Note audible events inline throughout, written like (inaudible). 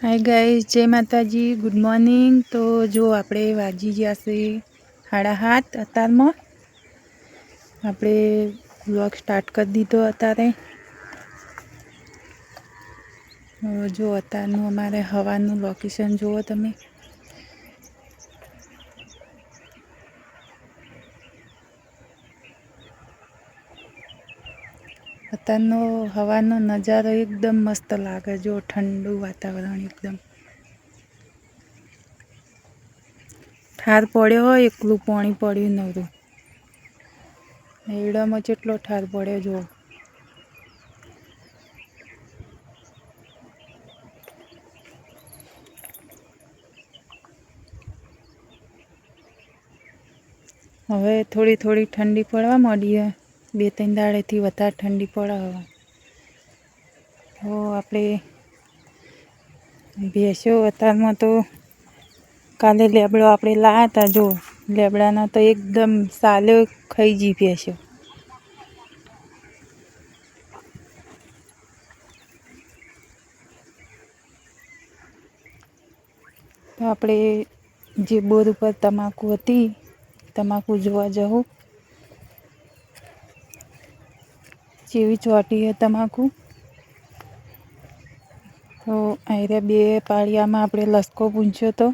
Hi guys જય માતાજી good morning તો જો આપણે વાજી ગયા છે સાડા હાથ અત્યારમાં આપણે બ્લોગ સ્ટાર્ટ કરી દીધો અત્યારે. જો અત્યારનું અમારે હવાનું લોકેશન જુઓ તમે. અત્યારનો હવાનો નજારો એકદમ મસ્ત લાગે. જો ઠંડુ વાતાવરણ એકદમ. ઠાર પડ્યો હોય એકલું પાણી પડ્યું નવરું એડામાં જેટલો ઠાર પડ્યો જો હવે થોડી થોડી ઠંડી પડવા માંડી બે ત્રણ દાડેથી વધારે ઠંડી પડે હવે. તો આપણે ભેંસો અત્યારમાં તો કાલે લેબડો આપણે લાવ્યા હતા જો. લેબડાના તો એકદમ સાલે ખાઈ જી ભેંસો તો આપણે જે બોર ઉપર તમાકુ હતી, તમાકુ જોવા જવું. જેવી ચોટી છે તમાકુ. તો અહીંયા બે પાળિયામાં આપણે લસકો પૂંછ્યો તો.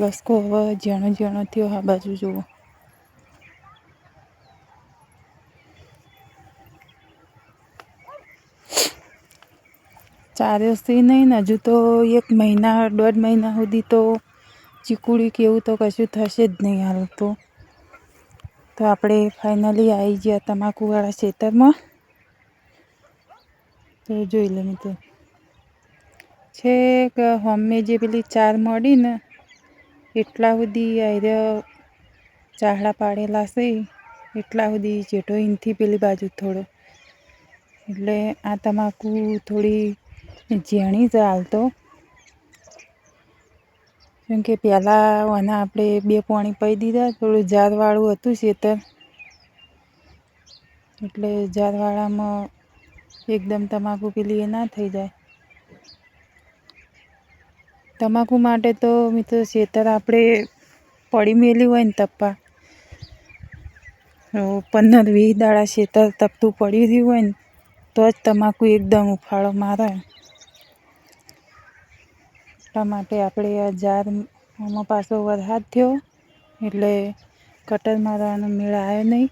લસકો હવે ઝીણો ઝીણો થયો આ બાજુ જુઓ. ચાર્યોથી નહીં ને હજુ તો એક મહિના, દોઢ મહિના સુધી તો ચીકુડી કે એવું તો કશું થશે જ નહીં હાલ તો. તો આપણે ફાઇનલી આવી ગયા તમાકુવાળા ખેતરમાં. તો જોઈ લે મિત્રો. છે કે હમે જે પેલી ચાર મળી ને, એટલા સુધી આયરે ચાહડા પાડેલા છે. એટલા સુધી જેટો ઇનથી પેલી બાજુ થોડો. એટલે આ તમાકુ થોડી ઝીણી જ હાલતો. કેમ કે પહેલાં આના આપણે બે પાણી પી દીધા, થોડું ઝારવાળું હતું ખેતર એટલે ઝારવાળામાં એકદમ તમાકુ પેલી એ ના થઈ જાય. તમાકુ માટે તો મિત્રો ખેતર આપણે પડી મેલી હોય ને તપ્પા. પંદર વીસ દાડા ખેતર તપતું પડી રહ્યું હોય ને, તો જ તમાકુ એકદમ ઉફાળો મારે. એટલા માટે આપણે આ જારમાં પાછો વરસાદ થયો, એટલે કટર મારવાનો મેળ આવ્યો નહીં.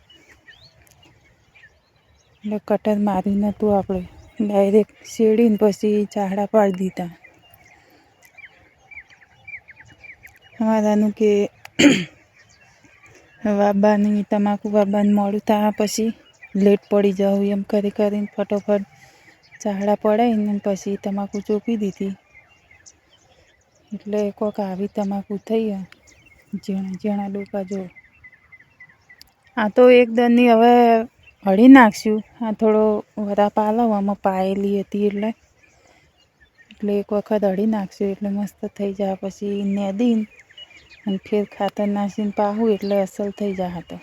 એટલે કટર મારી નહોતું આપણે. ડાયરેક્ટ શેડીને પછી ચાહડા પાડી દીધા. અમારાનું કે (coughs) વાબાની, તમાકુ વાબાને મોડું થયા પછી લેટ પડી જાઉં એમ કરી કરીને ફટોફટ ચાહડા પડાવીને પછી તમાકુ ચોપી દીધી. એટલે કોક આવી તમાકુ થઈ ઝીણા ઝીણા ડોકા જો. આ તો એક દરની હવે હળી નાખશું. આ થોડો વરા પાલવ આમાં પાયેલી હતી એટલે. એટલે એક વખત હળી નાખશું એટલે મસ્ત થઈ જાય પછી નેદીન અને ફેર ખાતર નાખીને પાહું એટલે અસલ થઈ જાય તો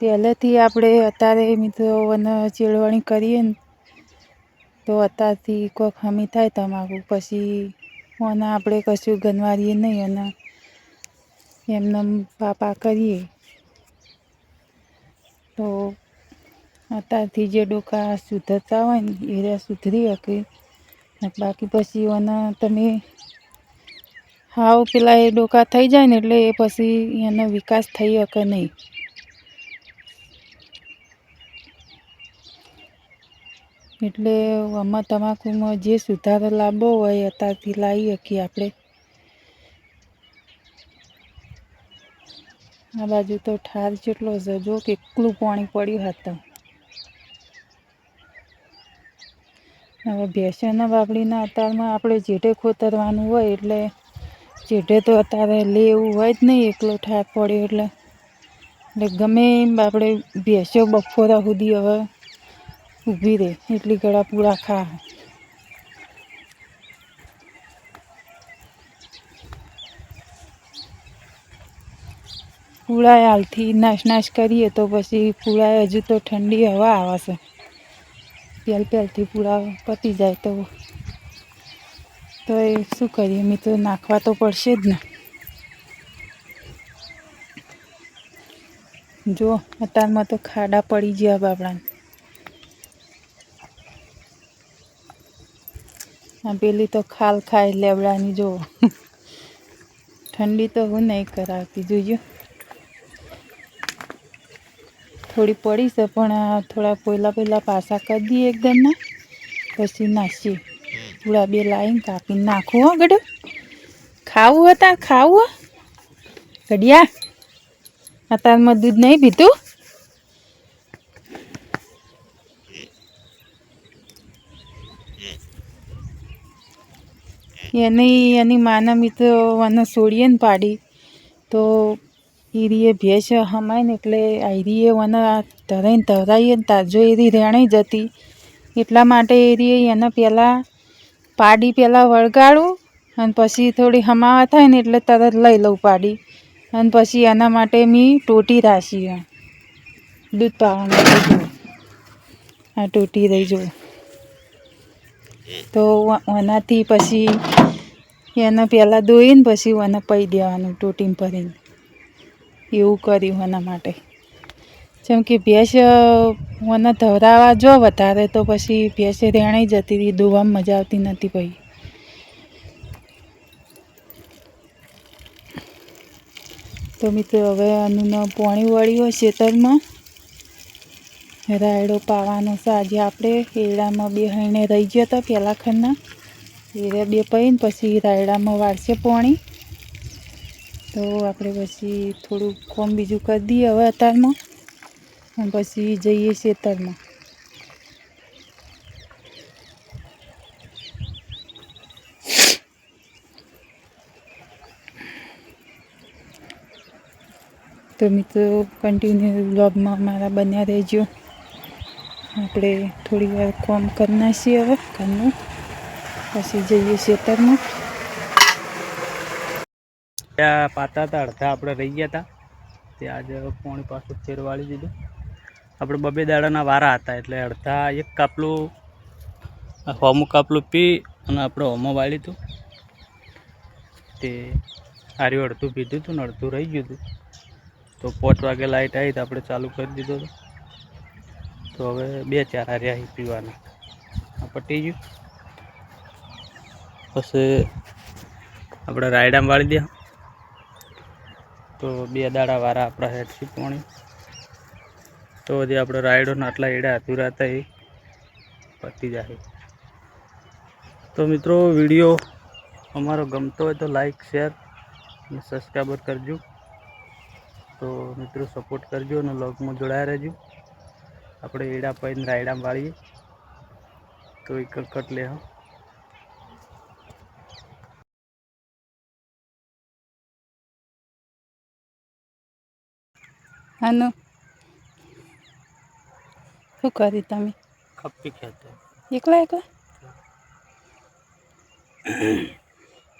પહેલેથી આપણે અત્યારે મિત્રો અને ચેડવણી કરીએ ને તો અત્યારથી કોઈક હમી થાય તમાકુ, પછી ઓને આપણે કશું ગનવારીએ નહીં, અને એમને પાપા કરીએ. તો અત્યારથી જે ડોકા સુધરતા હોય ને, એ રહ્યા સુધરી શકે. બાકી પછી ઓને તમે હાવ પેલા એ ડોકા થઈ જાય ને, એટલે એ પછી એનો વિકાસ થઈ શકે નહીં. એટલે આમાં તમાકુમાં જે સુધારો લાવવો હોય અત્યારથી લાવી શકીએ આપણે. આ બાજુ તો ઠાર જેટલો છે જો કેટલું પાણી પડ્યું હતું. હવે ભેંસોના બાપડીના અત્યારમાં આપણે જેઠે ખોતરવાનું હોય એટલે જેઠે તો અત્યારે લેવું હોય જ નહીં, એકલો ઠાર પડ્યો એટલે. એટલે ગમે એમ આપણે ભેંસો બફોરા સુધી હવે ઊભી રહે. એટલી ગળા પૂરા ખા. પૂળાએ હાલથી નાશ નાશ કરીએ તો પછી પૂળાએ હજુ તો ઠંડી હવા આવે છે પહેલ પહેલથી પુળા પતી જાય તો. તો એ શું કરીએ? મિત્રો નાખવા તો પડશે જ ને. જો અત્યારમાં તો ખાડા પડી ગયા બાબડાને આ પેલી તો ખાલ ખાય લેવડાની જો ઠંડી તો હું નહીં કરાવતી જોઈએ થોડી પડી છે, પણ થોડા પહેલાં પહેલાં પાસા કરી દઈએ એકદમ ના, પછી નાસી થોડા બે લાવીને કાપીને નાખું હો, ગઢ. ખાવું હતા ખાવું હો? ગડિયા અત્યારમાં દૂધ નહીં પીતું એની એની માના મિત્રો મને છોડીએ ને પાડી. તો ઈરીએ ભેંસ હમાય ને એટલે આઈરીએ મને ધરાઈને ધરાઈએ ને તાજો એરી રહેણી જતી. એટલા માટે એરીએ એને પહેલાં પાડી પહેલાં વળગાડું અને પછી થોડી હમાવા થાય ને એટલે તરત લઈ લઉં પાડી. અને પછી એના માટે મેં ટોટી રાખી દૂધ પાવાનું. આ ટોટી રહી જો તો એનાથી પછી એને પહેલાં દોઈને પછી એને પઈ દેવાનું ટોટીમ ભરીને. એવું કર્યું એના માટે. જેમ કે ભેંસ મને ધવરાવા જો વધારે તો પછી ભેંસ રેણાઈ જતી હતી દોવામાં મજા આવતી નથી પછી તો મિત્રો, હવે આનું પોણી વળ્યું હોય ખેતરમાં રાયડો પાવાનો છે. આપણે એડામાં બે હઈને રહી ગયા હતા પહેલાં ખરના એ બે પહીને પછી રાયડામાં વાળશે પોણી. તો આપણે પછી થોડું કોમ બીજું કરી દઈએ હવે અત્યારમાં અને પછી જઈએ ખેતરમાં તો મિત્રો કન્ટિન્યુ બ્લોગમાં મારા બન્યા રહેજો. આપણે થોડી વાર કોમ કરી નાખીએ હવે, ઘરનું. પછી જઈએ ખેતરમાં. ત્યાં પાતા હતા, અડધા આપણે રહી ગયા હતા. તે આજે પોણી પાછું ફેરવાળી દીધું. આપણે બબે દાડાના વારા હતા, એટલે અડધા એક કાપલું હોમું કાપલું પી અને આપણે હોમો વાળી હતું તે આર્યું અડધું પીધું હતું ને અડધું રહી ગયું હતું તો પાંચ વાગે લાઇટ આવી તો આપણે ચાલુ કરી દીધો હતો તો હવે બે ચાર અહીં પીવાના. આ પટી ગયું. પછી આપણે રાયડામાં વાળી દે. તો બે દાડા વાળા આપણા હેઠથી પોણી. તો હજી આપણે રાયડોના આટલા એડા અધૂરા એ પતી જાય. તો મિત્રો, વીડિયો અમારો ગમતો હોય તો લાઈક શેર અને સબસ્ક્રાઈબર કરજો. તો મિત્રો સપોર્ટ કરજો અને લોગમાં જોડાયા રહેજો. આપણે એડા પૈને રાયડા વાળીએ તો એ કટ લે હા. આનો. શું કરી તમે? ખપ્પી ખેતો એકલા એકલા?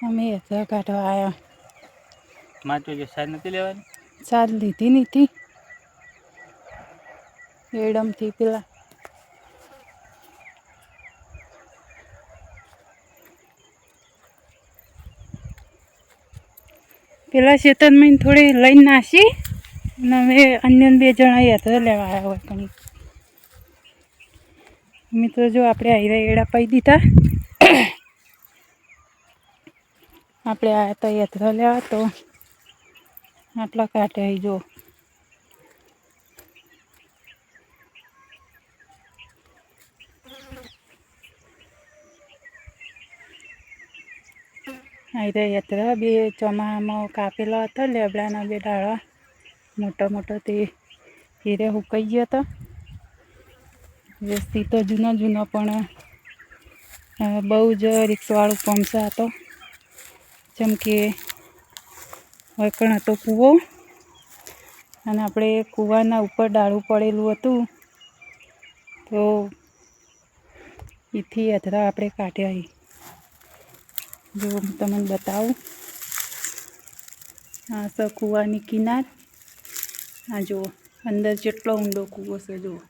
અમે હેતરા કાઢવા આવ્યા માચો જે સાઈડ નથી લેવાની? સાદ લીધી નથી એડમથી પેલા પેલા ખેતરમાં થોડી લઈને નાસી અને અમે અન્ય બે જણા યાત્રા લેવા આવ્યા હોય ઘણી મિત્રો જો આપણે આયરા એડા પાઈ દીધા આપણે આવ્યા હતા યાત્રા લેવા તો આટલા કાંટે અહીં જો આયરા યાત્રા બે ચોમામાં કાપેલો હતો લેબડાના બે ડાળા મોટા મોટા તે હીરે હુકાઈ ગયો હતો વ્યસ્તી તો જૂનો જૂનો પણ બહુ જ રિક્ષવાળું પંપસા હતો જેમ કે વળકણ હતો કૂવો. અને આપણે કૂવાના ઉપર ડાળું પડેલું હતું. તો એથી અથડા આપણે કાઢ્યા જો હું તમને બતાવું આ છે કૂવાની કિનાર આ જો અંદર જેટલો ઊંડો કૂવો છે જુઓ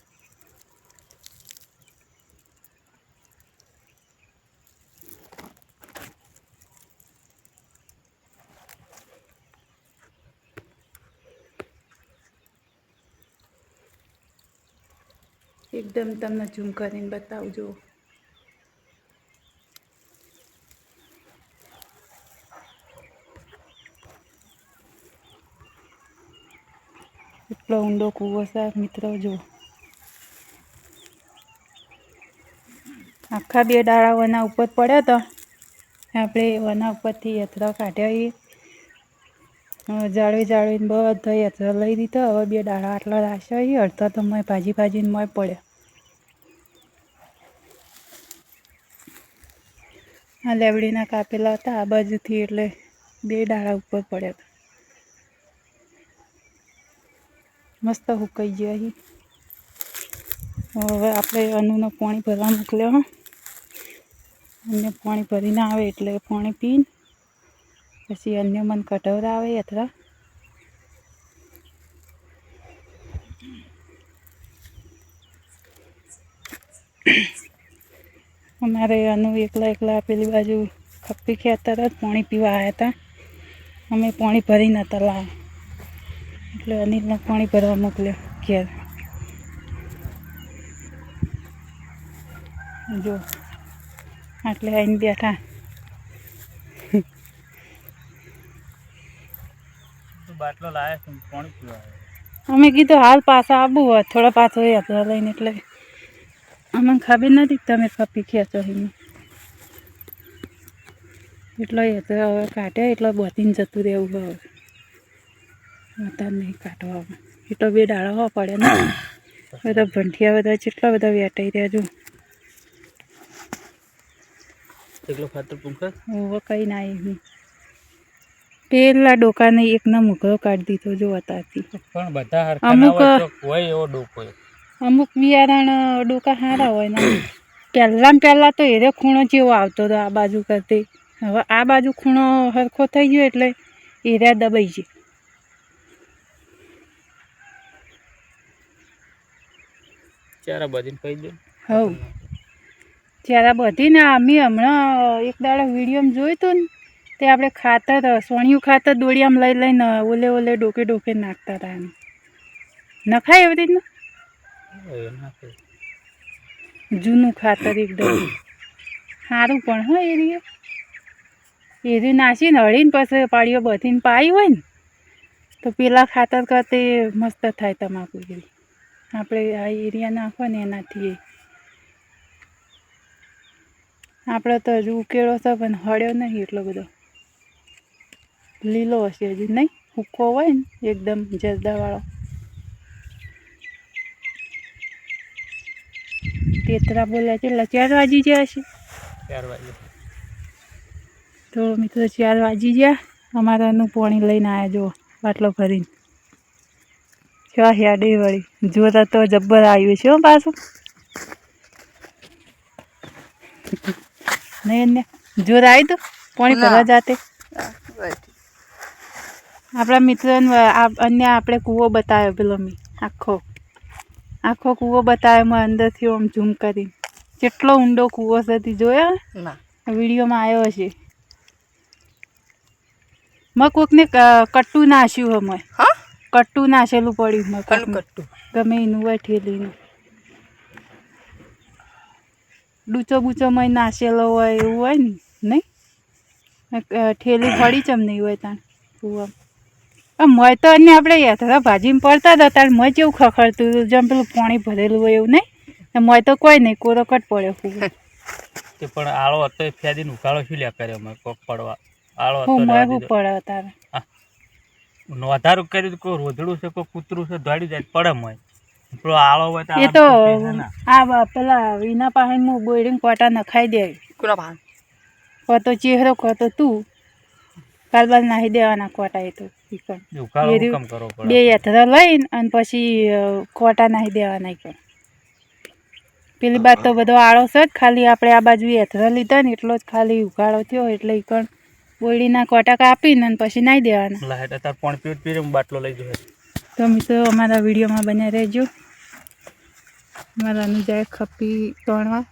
એકદમ તમને ઝૂમ કરીને બતાવજો એટલો ઊંડો કૂવો છે મિત્રો જુઓ આખા બે દાડા વના ઉપર પડ્યા તો આપણે વના ઉપરથી યથરા કાઢ્યા એ જાળવી જાળવીને બધા યથરા લઈ દીધો હવે બે દાડા આટલા રાખ્યા એ અડધા તો મેં ભાજી ભાજીને મોય પડ્યા આ લેવડીના કાપેલા હતા આ બાજુથી એટલે બે દાડા ઉપર પડ્યા હતા મસ્ત હુકાઈ ગયા અહીં હવે આપણે અનુને પાણી ભરવા મોકલ્યો અન્ય પાણી ભરીને આવે એટલે પાણી પીને પછી અન્ય મન કટવરા આવે યથરા અમારે અનુ એકલા એકલા પેલી બાજુ ખપ્પી ખેતર જ પાણી પીવા આવ્યા હતા અમે પાણી ભરી નહોતા લાવ્યા એટલે અનિલને પાણી ભરવા મોકલ્યો ઘેર. જો આટલે આવીને બેઠા. બાટલો લાયા છે પાણી પીવા અમે કીધું હાલ પાછા આવું હોય થોડા પાછો યાત્રા લઈને એટલે અમને ખબર નથી તમે તમે ખ્યા ખેંચો અહીં એટલો યાત્રા હવે કાઢે એટલો બોતીને જતું રહેવું હવે. અત્યારે નહીં કાઢવા. એટલો બે ડાળવા પડે ને. બધા ભંઠિયા બધા જેટલા બધા વેટાઈ રહ્યા જો. એટલો ખાતર પૂંખે? હવે કંઈ ના આવી પેલા ડોકાને એકનો મુઘરો કાઢી દીધો જો અત્યારથી પણ બધા હરખા અમુક- હોય એવો ડોકો અમુક બિયારણ ડોકા સારા હોય ને. પહેલાં પહેલાં તો એરે ખૂણો જેવો આવતો હતો આ બાજુ કરતી. હવે આ બાજુ ખૂણો સરખો થઈ ગયો એટલે એરા દબાઈ ગયો. ચારા બધીને કહી દે હવ. જ્યારે બધીને અમે હમણાં એક દાડો વિડીયોમાં જોયું હતું ને તે આપણે ખાતર સોણિયું ખાતર દોડિયામાં લઈ લઈને ઓલે ઓલે ડોકે ડોકે નાખતા હતા એમ. નખાય એવી રીતના? જૂનું ખાતર એકદમ. સારું પણ હો એરીએ એરી નાસીને હળીને પછી પાડીઓ બધીને પાઈ હોય ને તો પેલા ખાતર કરતી મસ્ત થાય તમાકુ એરી આપણે આ એરિયા નાખો ને એનાથી. આપણે તો હજુ ઉકેળો છે પણ હળ્યો નહીં એટલો બધો. લીલો હશે હજુ નહીં? હુક્કો હોય ને એકદમ જરદાવાળો. તેતરા બોલ્યા કેટલા? ચાર વાગી ગયા હશે ચાર વાગે તો મિત્રો ચાર વાગી ગયા. અમારાનું પાણી લઈને આવ્યા જો બાટલો ભરીને. ચા હેડે વળી. જોતા તો જબ્બર આવ્યું છે પાછું. નહીં ને જોર આવી તું. પાણી ભરવા જાતે. આપણા મિત્ર અન્ય આપણે કૂવો બતાવ્યો પેલો મેં આખો. આખો કૂવો બતાવ્યો મેં અંદરથી આમ ઝૂમ કરી કેટલો ઊંડો કૂવો છે જોયો? ના. વિડીયોમાં આવ્યો છે મેં કોકને કટ્ટુ કટ્ટું નાખ્યું હે હા? કટ્ટું નાશેલું પડ્યું મકાન કનું કટ્ટું. ગમે એનું હોય ઠેલીનું ડૂચો બૂચો મેં નાશેલો હોય એવું હોય ને નહીં? ઠેલી ફળી ચમ નહીં હોય કૂવા મોય તો અને આપણે યાત્રા ભાજીમાં પડતા હતા ત્યારે મય જેવું ખખડતું હતું જેમ પેલું પાણી ભરેલું હોય એવું નહીં? મય તો કોઈ નહીં કોરો કટ પડ્યો ખૂબ પણ આળો હતો એ ફેદીને ઉકાળો શું લ્યા કર્યો મેં કોક પડવા. આળો હતો મય મોય રહેવા શું દીધો. પડે તારે. નોંધારું કર્યું કોઈ રોધડું છે કોઈ કૂતરું છે દોડી જાય પડે મય. પેલો આળો હોય તો એ તો. આ પેલા વિના પાસે હું બોયડીને કોટા નખાઈ દે. કોના ભાન કો તો ચહેરો કો તો તું. કાલબાલ નાહી દેવાના કોટા એ તો. એ એ બે યાત્રા લઈને અને પછી કોટા નાહી દેવાના કે પેલી બાદ તો બધો આળો છે જ ખાલી આપણે આ બાજુ યાત્રા લીધા ને એટલો જ ખાલી ઉઘાડો થયો એટલે ઈ બોયડીના કોટા કાપીને અને પછી નાઈ દેવાના. લાઈટ અત્યારે પાણી પીરે બાટલો લઈ જશે તો મિત્રો અમારા વિડીયોમાં બન્યા રહેજો. અમારા અનુજાએ ખપી તોણવા